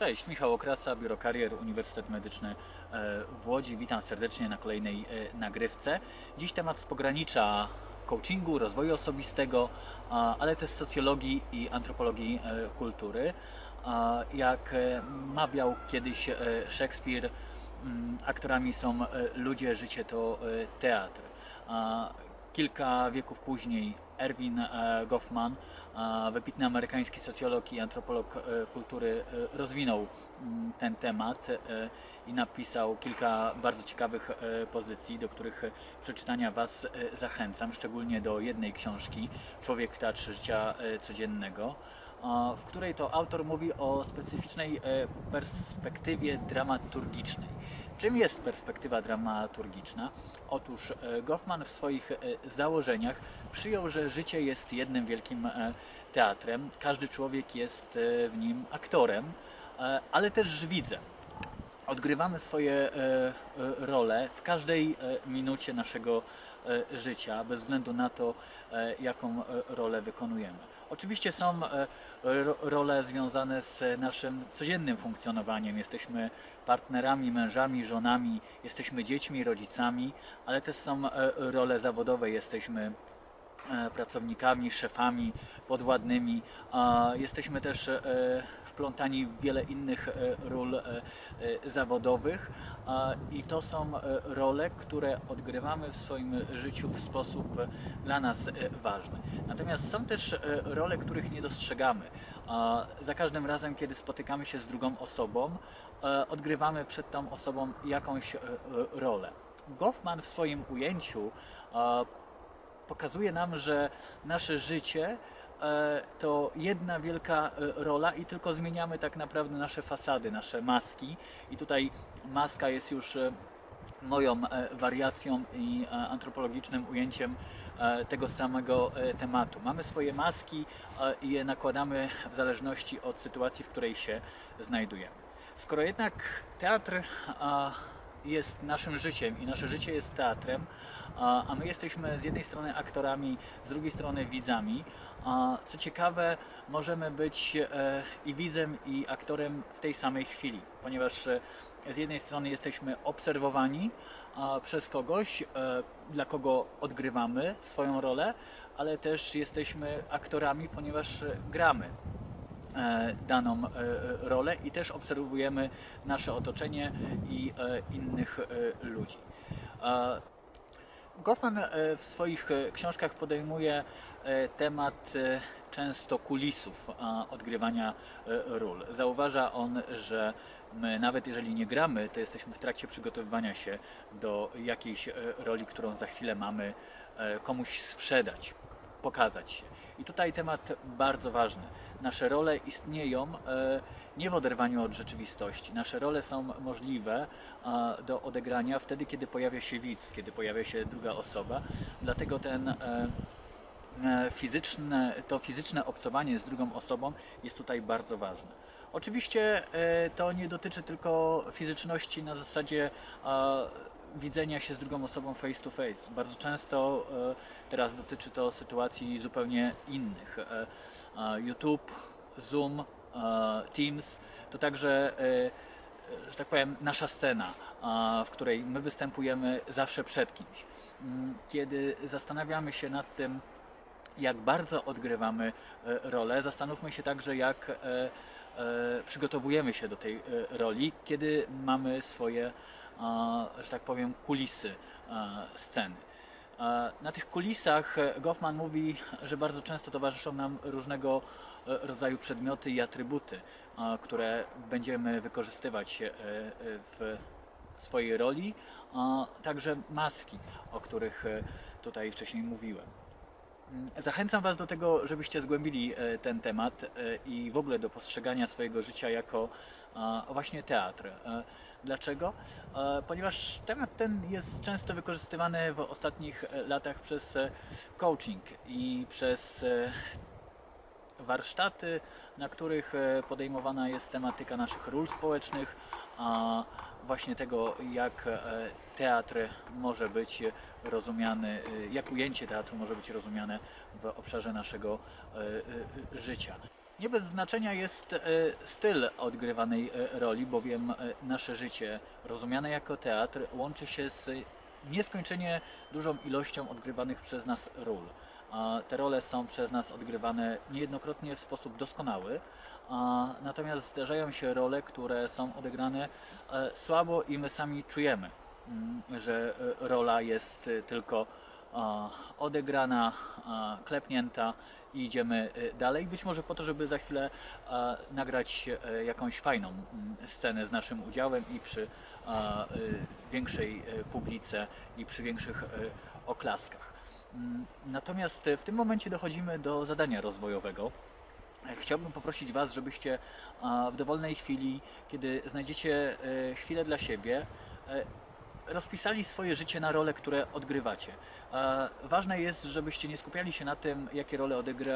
Cześć, Michał Okrasa, Biuro Karier, Uniwersytet Medyczny e, w Łodzi. Witam serdecznie na kolejnej e, nagrywce. Dziś temat z pogranicza coachingu, rozwoju osobistego, ale też socjologii i antropologii e, kultury. Jak mawiał kiedyś Szekspir, mm, aktorami są ludzie, życie to teatr. Kilka wieków później Erwin e, Goffman, e, wybitny amerykański socjolog i antropolog e, kultury, rozwinął mm, ten temat i napisał kilka bardzo ciekawych pozycji, do których przeczytania Was zachęcam, szczególnie do jednej książki Człowiek w teatrze życia codziennego w której to autor mówi o specyficznej e, perspektywie dramaturgicznej. Czym jest perspektywa dramaturgiczna? Otóż e, Goffman w swoich e, założeniach przyjął, że życie jest jednym wielkim teatrem. Każdy człowiek jest w nim aktorem, ale też widzem odgrywamy swoje role w każdej minucie naszego życia, bez względu na to, jaką rolę wykonujemy. Oczywiście są e, ro- role związane z naszym codziennym funkcjonowaniem. Jesteśmy partnerami, mężami, żonami, jesteśmy dziećmi, rodzicami, ale też są e, role zawodowe. Jesteśmy pracownikami, szefami, podwładnymi. Jesteśmy też e, wplątani w wiele innych e, ról e, e, zawodowych i to są e, role, które odgrywamy w swoim życiu w sposób e, dla nas e, ważny. Natomiast są też e, role, których nie dostrzegamy. Za każdym razem, kiedy spotykamy się z drugą osobą, e, odgrywamy przed tą osobą jakąś e, e, rolę. Goffman w swoim ujęciu e, pokazuje nam, że nasze życie e, to jedna wielka e, rola i tylko zmieniamy tak naprawdę nasze fasady, nasze maski. I tutaj maska jest już e, moją wariacją i antropologicznym ujęciem tego samego tematu. Mamy swoje maski i je nakładamy w zależności od sytuacji, w której się znajdujemy. Skoro jednak teatr jest naszym życiem i nasze życie jest teatrem, a my jesteśmy z jednej strony aktorami, z drugiej strony widzami. Co ciekawe, możemy być e, i widzem, i aktorem w tej samej chwili, ponieważ e, z jednej strony jesteśmy obserwowani przez kogoś, e, dla kogo odgrywamy swoją rolę, ale też jesteśmy aktorami, ponieważ gramy daną e, e, rolę i też obserwujemy nasze otoczenie i e, innych e, ludzi. E, Goffman e, w swoich e, książkach podejmuje e, temat e, często kulisów odgrywania e, ról. Zauważa on, że my nawet jeżeli nie gramy, to jesteśmy w trakcie przygotowywania się do jakiejś e, roli, którą za chwilę mamy e, komuś sprzedać, pokazać się. I tutaj temat bardzo ważny. Nasze role istnieją e, nie w oderwaniu od rzeczywistości. Nasze role są możliwe do odegrania wtedy, kiedy pojawia się widz, kiedy pojawia się druga osoba. Dlatego ten e, e, fizyczne, to fizyczne obcowanie z drugą osobą jest tutaj bardzo ważne. Oczywiście to nie dotyczy tylko fizyczności na zasadzie widzenia się z drugą osobą face to face. Bardzo często e, teraz dotyczy to sytuacji zupełnie innych. E, YouTube, Zoom, e, Teams to także że tak powiem, nasza scena, w której my występujemy zawsze przed kimś. Mm, Kiedy zastanawiamy się nad tym, jak bardzo odgrywamy rolę, zastanówmy się także, jak przygotowujemy się do tej roli, kiedy mamy swoje, że tak powiem, kulisy a, sceny. A, Na tych kulisach e, Goffman mówi, że bardzo często towarzyszą nam różnego e, rodzaju przedmioty i atrybuty, które będziemy wykorzystywać e, e, w swojej roli, a także maski, o których e, tutaj wcześniej mówiłem. Mm, Zachęcam Was do tego, żebyście zgłębili e, ten temat e, i w ogóle do postrzegania swojego życia jako właśnie teatr. Dlaczego? E, Ponieważ temat ten jest często wykorzystywany w ostatnich e, latach przez e, coaching i przez warsztaty, na których podejmowana jest tematyka naszych ról społecznych, a właśnie tego, jak teatr może być rozumiany, jak ujęcie teatru może być rozumiane w obszarze naszego życia. Nie bez znaczenia jest e, styl odgrywanej e, roli, bowiem e, nasze życie, rozumiane jako teatr, łączy się z nieskończenie dużą ilością odgrywanych przez nas ról. Te role są przez nas odgrywane niejednokrotnie w sposób doskonały, natomiast zdarzają się role, które są odegrane słabo i my sami czujemy, mm, że rola jest tylko odegrana, klepnięta i idziemy e, dalej. Być może po to, żeby za chwilę nagrać e, jakąś fajną scenę z naszym udziałem i przy e, większej e, publice i przy większych e, oklaskach. Mm, Natomiast w tym momencie dochodzimy do zadania rozwojowego. Chciałbym poprosić Was, żebyście w dowolnej chwili, kiedy znajdziecie chwilę dla siebie, rozpisali swoje życie na role, które odgrywacie. E, Ważne jest, żebyście nie skupiali się na tym, jakie role odegra,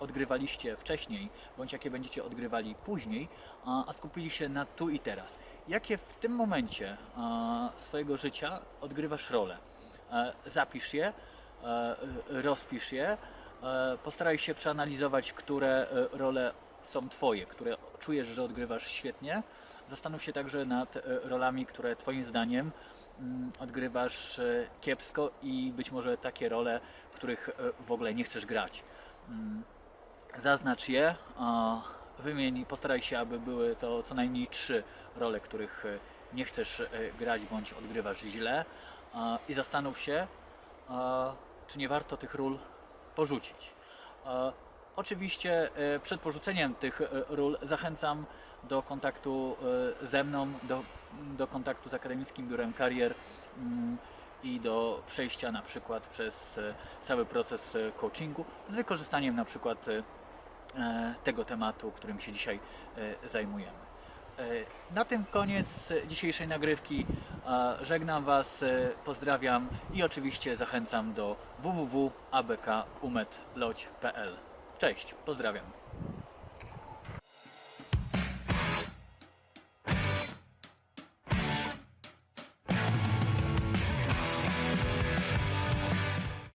odgrywaliście wcześniej, bądź jakie będziecie odgrywali później, a, skupili się na tu i teraz. Jakie w tym momencie a, swojego życia odgrywasz role? E, Zapisz je, e, rozpisz je, e, postaraj się przeanalizować, które e, role są Twoje, które czujesz, że odgrywasz świetnie. Zastanów się także nad e, rolami, które Twoim zdaniem odgrywasz e, kiepsko i być może takie role, których e, w ogóle nie chcesz grać. Mm, Zaznacz je, wymień, postaraj się, aby były to co najmniej trzy role, których e, nie chcesz grać bądź odgrywasz źle i zastanów się, czy nie warto tych ról porzucić. Oczywiście przed porzuceniem tych ról zachęcam do kontaktu e, ze mną, do, do kontaktu z Akademickim Biurem Karier mm, i do przejścia na przykład przez e, cały proces e, coachingu z wykorzystaniem na przykład tego tematu, którym się dzisiaj zajmujemy. Na tym koniec dzisiejszej nagrywki. Żegnam Was, pozdrawiam i oczywiście zachęcam do www.abkumetloć.pl. Cześć, pozdrawiam.